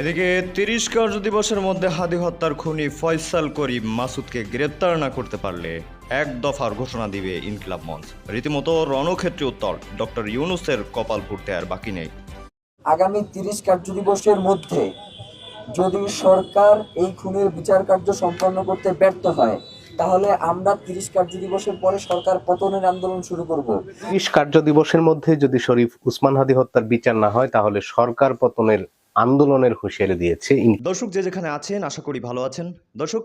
এদিকে তিরিশ কার্য দিবসের মধ্যে হাদি হত্যার খুনি ফয়সাল করিম মাসুদকে গ্রেপ্তার না করতে পারলে এক দফার ঘোষণা দিবে ইনকিলাব মঞ্চ। রীতিমতো রণক্ষেত্রে উত্তর ডক্টর ইউনুসের কপাল ফুটতে আর বাকি নেই। আগামী তিরিশ কার্য দিবসের মধ্যে যদি সরকার এই খুনের বিচার কার্য সম্পন্ন করতে ব্যর্থ হয় তাহলে আমরা তিরিশ কার্য দিবসের পরে সরকার পতনের আন্দোলন শুরু করব। তিরিশ কার্য দিবসের মধ্যে যদি শরীফ উসমান হাদি হত্যার বিচার না হয় তাহলে সরকার পতনের আন্দোলনের হুঁশিয়ারি দিয়েছে দর্শক যে যেখানে আছেন, আশা করি ভালো আছেন। দর্শক,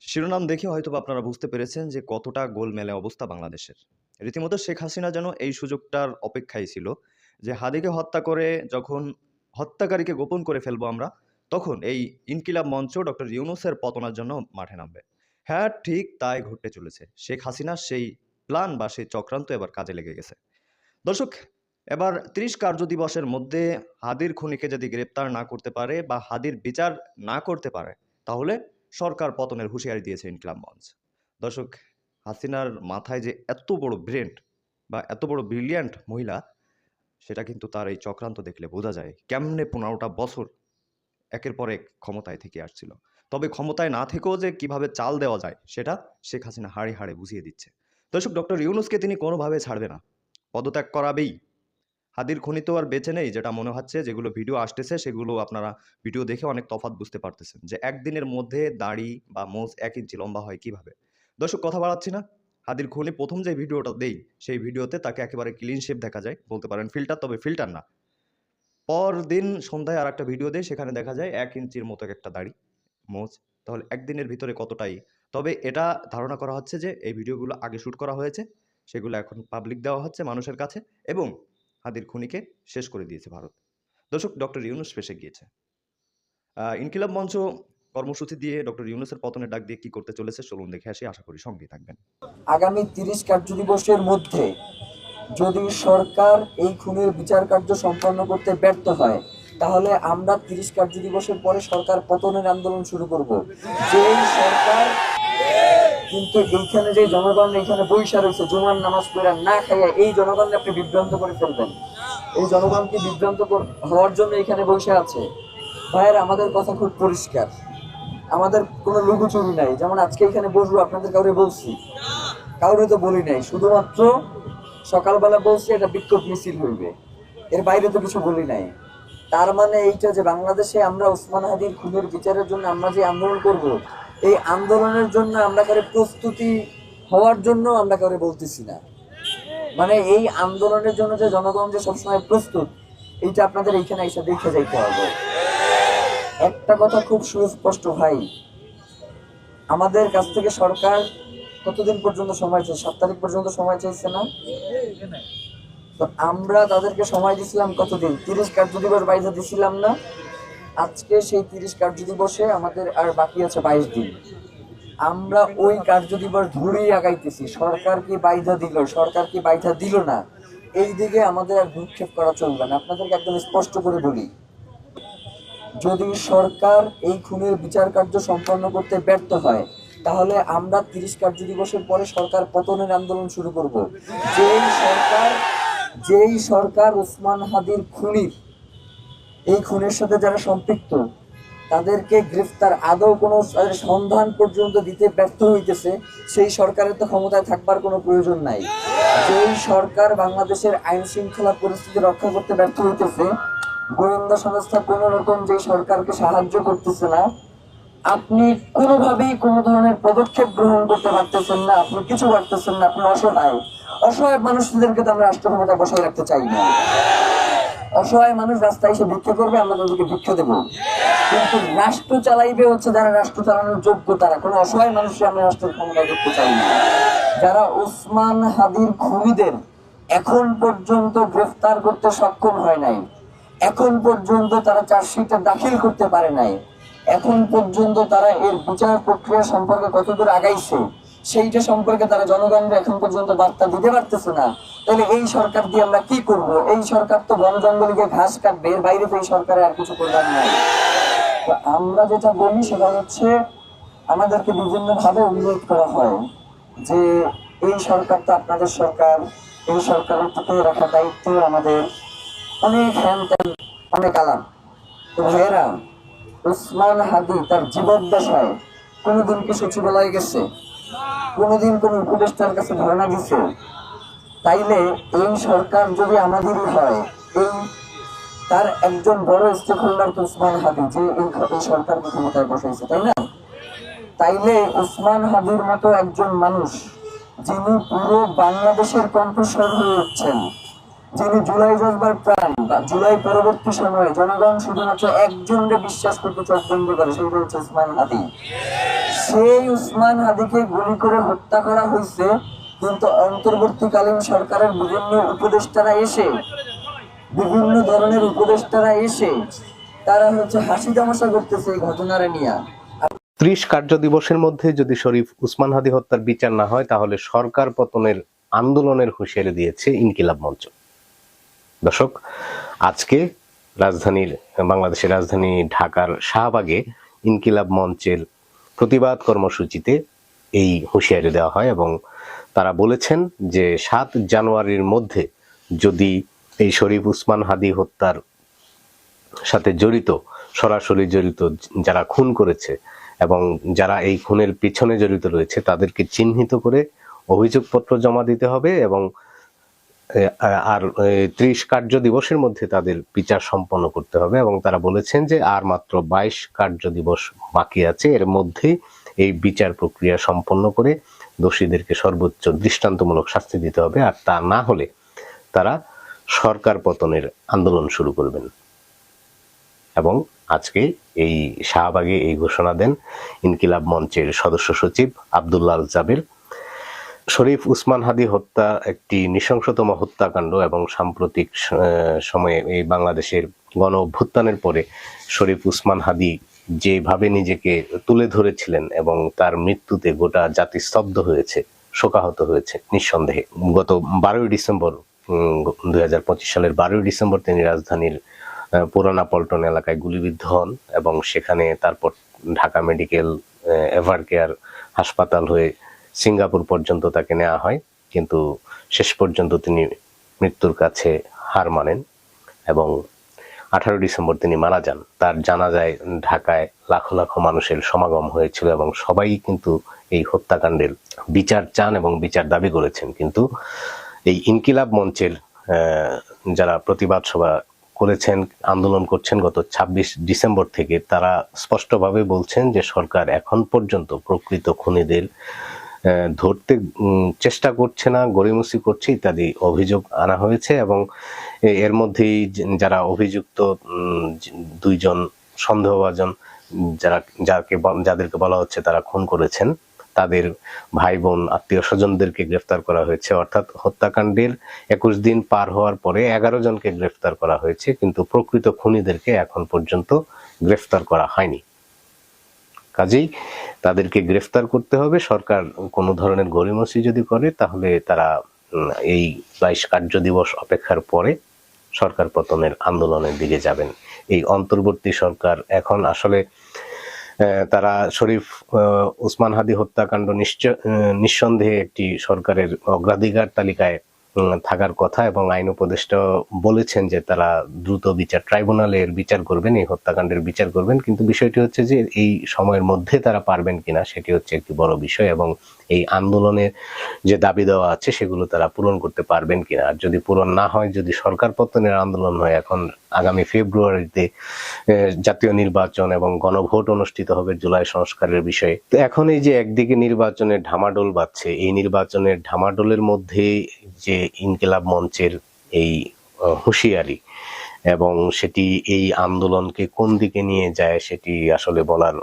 শিরোনাম দেখে হয়তো আপনারা বুঝতে পেরেছেন যে কতটা গোলমেলে অবস্থা বাংলাদেশের। রীতিমতো শেখ হাসিনা যেন এই সুযোগটার অপেক্ষায় ছিল যে হাদিকে হত্যা করে যখন হত্যাকারীকে গোপন করে ফেলব আমরা, তখন এই ইনকিলাব মঞ্চ ডক্টর ইউনুসের পতনার জন্য মাঠে নামবে। হ্যাঁ ঠিক তাই ঘটতে চলেছে। শেখ হাসিনার সেই প্ল্যান বা সেই চক্রান্ত এবার কাজে লেগে গেছে। দর্শক এবার ত্রিশ কার্য দিবসের মধ্যে হাদির খুনিকে যদি গ্রেপ্তার না করতে পারে বা হাদির বিচার না করতে পারে, তাহলে সরকার পতনের হুঁশিয়ারি দিয়েছে ইনকলাব মঞ্চ দর্শক, হাসিনার মাথায় যে এত বড় ব্রেন্ট বা এত বড় ব্রিলিয়ান্ট মহিলা, সেটা কিন্তু তার এই চক্রান্ত দেখলে বোঝা যায় কেমনে পনেরোটা বছর একের পর এক ক্ষমতায় থেকে আসছিল। তবে ক্ষমতায় না থেকেও যে কীভাবে চাল দেওয়া যায়, সেটা শেখ হাসিনা হাড়ে হাড়ে বুঝিয়ে দিচ্ছে। দর্শক, ডক্টর ইউনুসকে তিনি কোনোভাবে ছাড়বে না। পদত্যাগ করাবেই হাদির খনি তো আর বেঁচে নেই, যেটা মনে হচ্ছে যেগুলো ভিডিও আসতেছে, সেগুলো আপনারা ভিডিও দেখে অনেক তফাৎ বুঝতে পারতেছেন যে একদিনের মধ্যে দাড়ি বা মোজ এক ইঞ্চি লম্বা হয় কীভাবে। দর্শক, কথা বাড়াচ্ছি না। হাদির খনি প্রথম যে ভিডিওটা দেই, সেই ভিডিওতে তাকে একেবারে ক্লিন শেপ দেখা যায়, বলতে পারেন ফিল্টার তবে ফিল্টার না। পর দিন সন্ধ্যায় আর একটা ভিডিও দেয় সেখানে দেখা যায় এক ইঞ্চির মতো একটা দাড়ি, মোজ। তাহলে একদিনের ভিতরে কতটাই? তবে এটা ধারণা করা হচ্ছে যে এই ভিডিওগুলো আগে শ্যুট করা হয়েছে, সেগুলো এখন পাবলিক দেওয়া হচ্ছে মানুষের কাছে এবং হাদির খুনিকে শেষ করে দিয়েছে ভারত। দর্শক, ডক্টর ইউনুস ফেসে গিয়েছে। ইনকিলাব মঞ্চ কর্মসূচি দিয়ে ডক্টর ইউনুসের পতনের ডাক দিয়ে কি করতে চলেছে, চলুন দেখে আসি। আশা করি সঙ্গে থাকবেন। আগামী তিরিশ কার্য দিবসের মধ্যে যদি সরকার এই খুনের বিচার কার্য সম্পন্ন করতে ব্যর্থ হয়, তাহলে আমরা তিরিশ কার্য দিবসের পরে সরকার পতনের আন্দোলন শুরু করব। যেই সরকার কিন্তু এইখানে যে জনগণ এখানে বৈশা রয়েছে, জুমার নামাজ পড়ে না খাইয়া এই জনগণকে আপনি বিভ্রান্ত করে ফেলবেন। এই জনগণকে বিভ্রান্ত হওয়ার জন্য এখানে বসে আছে। ভাইয়ের, আমাদের কথা খুব পরিষ্কার। আমাদের কোনো লুকোচুরি নাই। যেমন আজকে এখানে বসবো, আপনাদের কাউরে বলছি। কাউরে তো বলি নাই। শুধুমাত্র সকালবেলা বলছি, এটা বিক্ষোভ মিছিল হইবে। এর বাইরে তো কিছু বলি নাই। তার মানে এইটা যে বাংলাদেশে আমরা ওসমান হাদির খুনের বিচারের জন্য আমরা যে আন্দোলন করব এই আন্দোলনের জন্য আমরা কারে প্রস্তুতি হওয়ার জন্য আমরা কাউরে বলতেছি না। মানে এই আন্দোলনের জন্য যে জনগণ যে সবসময় প্রস্তুত, এইটা আপনাদের এইখানে এসে দেখে যাইতে হবে। একটা কথা খুব সুস্পষ্ট ভাই, আমাদের কাছ থেকে সরকার কতদিন পর্যন্ত সময় চাই সাত তারিখ পর্যন্ত সময় চাইছে না? তো আমরা তাদেরকে সময় দিছিলাম কতদিন? তিরিশ কার্য দিবস বাইরে দিছিলাম না? আজকে সেই তিরিশ কার্য দিবসে আমাদের আর বাকি আছে বাইশ দিন। আমরা ওই কার্য দিবস ধরেই আগাইতেছি। সরকার কি বাইধা দিল? সরকার কি বাইধা দিল না? এই দিকে আমাদের আর ভূক্ষেপ করা চলবে না। আপনাদেরকে একদম স্পষ্ট করে বলি, যদি সরকার এই খুনের বিচার কার্য সম্পন্ন করতে ব্যর্থ হয়, তাহলে আমরা তিরিশ কার্য দিবসের পরে সরকার পতনের আন্দোলন শুরু করব। যেই সরকার যেই সরকার ওসমান হাদির খুনির এই খুনের সাথে যারা সম্পৃক্ত, তাদেরকে গ্রেফতার আদৌ কোনো সন্ধান পর্যন্ত দিতে ব্যর্থ হইতেছে, সেই সরকারের তো ক্ষমতায় থাকবার কোনো প্রয়োজন নাই। যেই সরকার বাংলাদেশের আইন শৃঙ্খলা পরিস্থিতি রক্ষা করতে ব্যর্থ হইতেছে, গোয়েন্দা সংস্থা কোনো রকম যে সরকারকে সাহায্য করতেছে না, আপনি কোনোভাবেই কোনো ধরনের পদক্ষেপ গ্রহণ করতে পারতেছেন না, আপনি কিছু পারতেছেন না, আপনি অসহায়। অসহায় মানুষদেরকে তো আমরা রাষ্ট্র ক্ষমতা বসায় রাখতে চাই না। অসহায় মানুষ রাস্তায় এসে ভিক্ষা করবে, আমরা তাদেরকে ভিক্ষা দেবো। কিন্তু রাষ্ট্র চালাইবে হচ্ছে যারা রাষ্ট্র চালানোর যোগ্য তারা। কোনো অসহায় মানুষকে আমরা রাষ্ট্রের ক্ষমতা করতে চাই না। যারা ওসমান হাদির খুনিদের এখন পর্যন্ত গ্রেফতার করতে সক্ষম হয় নাই, এখন পর্যন্ত তারা চার্জশিটে দাখিল করতে পারে নাই, এখন পর্যন্ত তারা এর বিচার প্রক্রিয়া সম্পর্কে কতদূর আগাইছে সেইটা সম্পর্কে তারা জনগণকে এখন পর্যন্ত বার্তা দিতে পারতেছে না, তাহলে এই সরকার দিয়ে আমরা কি করব? এই সরকার তো বন জঙ্গলকে ঘাস কাটবে, এর বাইরে তো এই সরকারের আর কিছু করবার নাই। আমরা যেটা বলি সেটা হচ্ছে, আমাদেরকে বিভিন্ন ভাবে উল্লেখ করা হয় যে এই সরকার তো আপনাদের সরকার, এই সরকারের থেকে রাখা দায়িত্ব আমাদের। অনেক হ্যান ত্যান, অনেক আলাম তো ভাইয়েরা, উসমান হাদি তার জীবদ্দশায় কোনোদিন কি সচিবালয়ে গেছে? কোনোদিন কোন উপদেষ্টার কাছে ধারণা দিছে। তাইলে এই সরকার যদি আমাদেরই হয়, এই তার একজন বড় স্টেক হোল্ডার তো উসমান হাদি, যে এই সরকারকে ক্ষমতায় বসাইছে তাই না? তাইলে উসমান হাদির মতো একজন মানুষ, যিনি পুরো বাংলাদেশের কণ্ঠস্বর হয়ে উঠছেন, যিনি জুলাই জজবার প্রাণ, বা জুলাই পরবর্তী সময়ে জনগণ শুধুমাত্র একজনকে বিশ্বাস করতে চোখ বন্ধ করে সেটা হচ্ছে উসমান হাদি। সেই উসমান হাদিকে গুলি করে হত্যা করা হয়েছে, কিন্তু অন্তর্বর্তীকালীন সরকারের বিভিন্ন উপদেষ্টারা এসে, বিভিন্ন ধরনের উপদেষ্টারা এসে, তারা হচ্ছে হাসি তামাশা করতেছে এই ঘটনারে নিয়ে। ত্রিশ কার্য দিবসের মধ্যে যদি শরীফ উসমান হাদি হত্যার বিচার না হয়, তাহলে সরকার পতনের আন্দোলনের হুঁশিয়ারি দিয়েছে ইনকিলাব মঞ্চ। দর্শক, আজকে রাজধানীর, বাংলাদেশের রাজধানী ঢাকার শাহবাগে ইনকিলাব মঞ্চের প্রতিবাদ কর্মসূচিতে এই হুঁশিয়ারি দেওয়া হয় এবং তারা বলেছেন যে সাত জানুয়ারির মধ্যে যদি এই শরীফ উসমান হাদি হত্যার সাথে জড়িত, সরাসরি জড়িত যারা খুন করেছে এবং যারা এই খুনের পিছনে জড়িত রয়েছে, তাদেরকে চিহ্নিত করে অভিযোগপত্র জমা দিতে হবে এবং আর ত্রিশ কার্য দিবসের মধ্যে তাদের বিচার সম্পন্ন করতে হবে এবং তারা বলেছেন যে আর মাত্র বাইশ কার্য দিবস বাকি আছে। এর মধ্যে এই বিচার প্রক্রিয়া সম্পন্ন করে দোষীদেরকে সর্বোচ্চ দৃষ্টান্তমূলক শাস্তি দিতে হবে আর তা না হলে তারা সরকার পতনের আন্দোলন শুরু করবেন। এবং আজকে এই শাহবাগে এই ঘোষণা দেন ইনকিলাব মঞ্চের সদস্য সচিব আবদুল্লাহ জাবের। শরীফ উসমান হাদি হত্যা একটি নৃশংসতম হত্যাকাণ্ড এবং সাম্প্রতিক সময়ে এই বাংলাদেশের গণ অভ্যুত্থানের পরে শরীফ উসমান হাদি যেভাবে নিজেকে তুলে ধরেছিলেন এবং তার মৃত্যুতে গোটা জাতি স্তব্ধ হয়েছে, শোকাহত হয়েছে নিঃসন্দেহে। গত বারোই ডিসেম্বর দুই হাজার পঁচিশ সালের বারোই ডিসেম্বর তিনি রাজধানীর পুরানা পল্টন এলাকায় গুলিবিদ্ধ হন এবং সেখানে তারপর ঢাকা মেডিকেল এভার কেয়ার হাসপাতাল হয়ে সিঙ্গাপুর পর্যন্ত তাকে নেওয়া হয়, কিন্তু শেষ পর্যন্ত তিনি মৃত্যুর কাছে হার মানেন এবং আঠারো ডিসেম্বর তিনি মারা যান। তার জানাজায় ঢাকায় লাখো লাখো মানুষের সমাগম হয়েছিল এবং সবাই কিন্তু এই হত্যাকাণ্ডের বিচার চান এবং বিচার দাবি করেছেন। কিন্তু এই ইনকিলাব মঞ্চের যারা প্রতিবাদ সভা করেছেন, আন্দোলন করছেন গত ২৬ ডিসেম্বর থেকে, তারা স্পষ্টভাবে বলছেন যে সরকার এখন পর্যন্ত প্রকৃত খুনিদের ধরতে চেষ্টা করছে না, গড়িমসি করছে ইত্যাদি অভিযোগ আনা হয়েছে এবং এর মধ্যেই যারা অভিযুক্ত দুইজন সন্দেহভাজন যারা, যাকে যাদেরকে বলা হচ্ছে তারা খুন করেছেন, তাদের ভাই বোন আত্মীয় স্বজনদেরকে গ্রেফতার করা হয়েছে। অর্থাৎ হত্যাকাণ্ডের একুশ দিন পার হওয়ার পরে এগারো জনকে গ্রেফতার করা হয়েছে, কিন্তু প্রকৃত খুনিদেরকে এখন পর্যন্ত গ্রেফতার করা হয়নি। কাজেই তাদেরকে গ্রেফতার করতে হবে। সরকার কোনো ধরনের গরিমসি যদি করে তাহলে তারা এই বাইশ কার্য দিবস অপেক্ষার পরে সরকার পতনের আন্দোলনের দিকে যাবেন। এই অন্তর্বর্তী সরকার এখন আসলে তারা শরীফ আহ, উসমান হাদি হত্যাকাণ্ড নিশ্চয় নিঃসন্দেহে একটি সরকারের অগ্রাধিকার তালিকায় থাকার কথা এবং আইন উপদেষ্টা বলেছেন যে তারা দ্রুত বিচার ট্রাইব্যুনালের বিচার করবেন, এই হত্যাকাণ্ডের বিচার করবেন। কিন্তু বিষয়টি হচ্ছে যে এই সময়ের মধ্যে তারা পারবেন কিনা, সেটি হচ্ছে একটি বড় বিষয় এবং এই আন্দোলনের যে দাবি দেওয়া আছে, সেগুলো তারা পূরণ করতে পারবেন কিনা। আর যদি পূরণ না হয়, যদি সরকার পতনের আন্দোলন হয়, এখন আগামী ফেব্রুয়ারিতে জাতীয় নির্বাচন এবং গণভোট অনুষ্ঠিত হবে জুলাই সংস্কারের বিষয়ে। তো এখন এই যে একদিকে নির্বাচনের ঢামাডোল বাজছে, এই নির্বাচনের ঢামাডোলের মধ্যে যে ইনকিলাব মঞ্চের এই হুঁশিয়ারি এবং সেটি এই আন্দোলনকে কোন দিকে নিয়ে যায়, সেটি আসলে বলার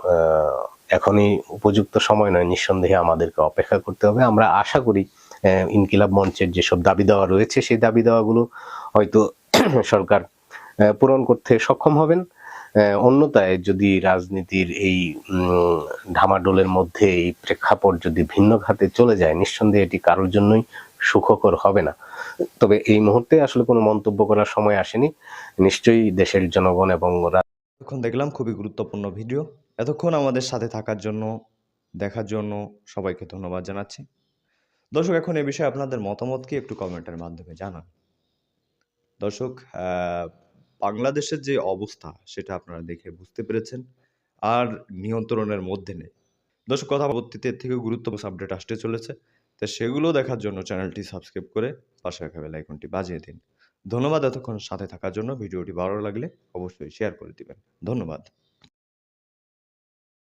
এখনই উপযুক্ত সময় নয়, নিঃসন্দেহে আমাদেরকে অপেক্ষা করতে হবে। আমরা আশা করি ইনকিলাব মঞ্চের যেসব দাবি দেওয়া রয়েছে, সেই দাবি দেওয়াগুলো হয়তো সরকার পূরণ করতে সক্ষম হবেন। অন্যতায় যদি রাজনীতির এই ঢামাডোলের মধ্যে এই প্রেক্ষাপট যদি ভিন্ন খাতে চলে যায়, নিঃসন্দেহে এটি কারোর জন্যই সুখকর হবে না। তবে এই মুহূর্তে আসলে কোনো মন্তব্য করার সময় আসেনি। নিশ্চয়ই দেশের জনগণ এবং এখন দেখলাম খুবই গুরুত্বপূর্ণ ভিডিও। এতক্ষণ আমাদের সাথে থাকার জন্য, দেখার জন্য সবাইকে ধন্যবাদ জানাচ্ছি। দর্শক, এখন এ বিষয়ে আপনাদের মতামত কি একটু কমেন্টের মাধ্যমে জানান। দর্শক বাংলাদেশের যে অবস্থা, সেটা আপনারা দেখে বুঝতে পেরেছেন আর নিয়ন্ত্রণের মধ্যে নেই। দর্শক কথা পরবর্তীতে থেকে গুরুত্বপূর্ণ আপডেট আসতে চলেছে। তো সেগুলো দেখার জন্য চ্যানেলটি সাবস্ক্রাইব করে পাশে রাখা বেলাইকনটি বাজিয়ে দিন। ধন্যবাদ এতক্ষণ সাথে থাকার জন্য। ভিডিওটি ভালো লাগলে অবশ্যই শেয়ার করে দিবেন। ধন্যবাদ।